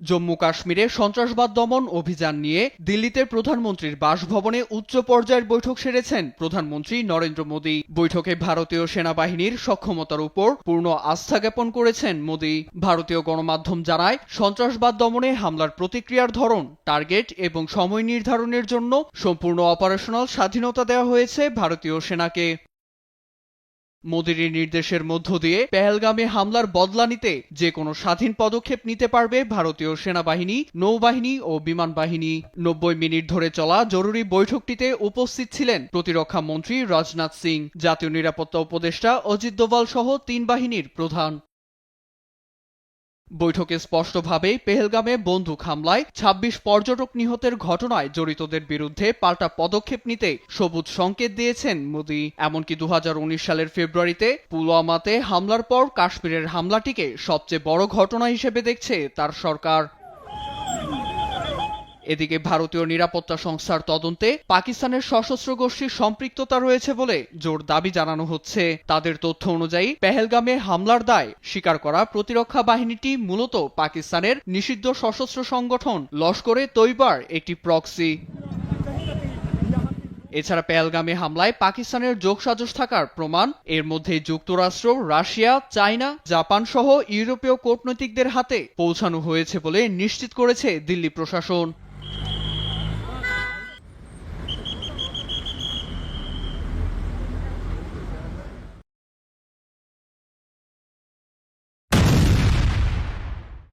জম্মু কাশ্মীরে সন্ত্রাসবাদ দমন অভিযান নিয়ে দিল্লিতে প্রধানমন্ত্রীর বাসভবনে উচ্চ পর্যায়ের বৈঠক সেরেছেন প্রধানমন্ত্রী নরেন্দ্র মোদী। বৈঠকে ভারতীয় সেনাবাহিনীর সক্ষমতার উপর পূর্ণ আস্থা জ্ঞাপন করেছেন মোদী। ভারতীয় গণমাধ্যম জানায়, সন্ত্রাসবাদ দমনে হামলার প্রতিক্রিয়ার ধরন, টার্গেট এবং সময় নির্ধারণের জন্য সম্পূর্ণ অপারেশনাল স্বাধীনতা দেওয়া হয়েছে ভারতীয় সেনাকে। মোদির নির্দেশের মধ্য দিয়ে পেহেলগামে হামলার বদলা নিতে যে কোনো স্বাধীন পদক্ষেপ নিতে পারবে ভারতীয় সেনাবাহিনী, নৌবাহিনী ও বিমান বাহিনী। নব্বই মিনিট ধরে চলা জরুরি বৈঠকটিতে উপস্থিত ছিলেন প্রতিরক্ষা মন্ত্রী রাজনাথ সিং, জাতীয় নিরাপত্তা উপদেষ্টা অজিত দোভাল সহ তিন বাহিনীর প্রধান। বৈঠকে স্পষ্টভাবে পেহেলগামে বন্দুক হামলায় ২৬ পর্যটক নিহতের ঘটনায় জড়িতদের বিরুদ্ধে পাল্টা পদক্ষেপ নিতে সবুজ সংকেত দিয়েছেন মোদি। এমনকি দু হাজার উনিশ সালের ফেব্রুয়ারিতে পুলওয়ামাতে হামলার পর কাশ্মীরের হামলাটিকে সবচেয়ে বড় ঘটনা হিসেবে দেখছে তার সরকার। এদিকে ভারতীয় নিরাপত্তা সংস্থার তদন্তে পাকিস্তানের সশস্ত্র গোষ্ঠীর সম্পৃক্ততা রয়েছে বলে জোর দাবি জানানো হচ্ছে। তাদের তথ্য অনুযায়ী, পেহেলগামে হামলার দায় স্বীকার করা প্রতিরক্ষা বাহিনীটি মূলত পাকিস্তানের নিষিদ্ধ সশস্ত্র সংগঠন লস্করে তৈবার একটি প্রক্সি। এছাড়া পেহেলগামে হামলায় পাকিস্তানের যোগসাজশ থাকার প্রমাণ, এর মধ্যে যুক্তরাষ্ট্র, রাশিয়া, চায়না, জাপান সহ ইউরোপীয় কূটনৈতিকদের হাতে পৌঁছানো হয়েছে বলে নিশ্চিত করেছে দিল্লি প্রশাসন।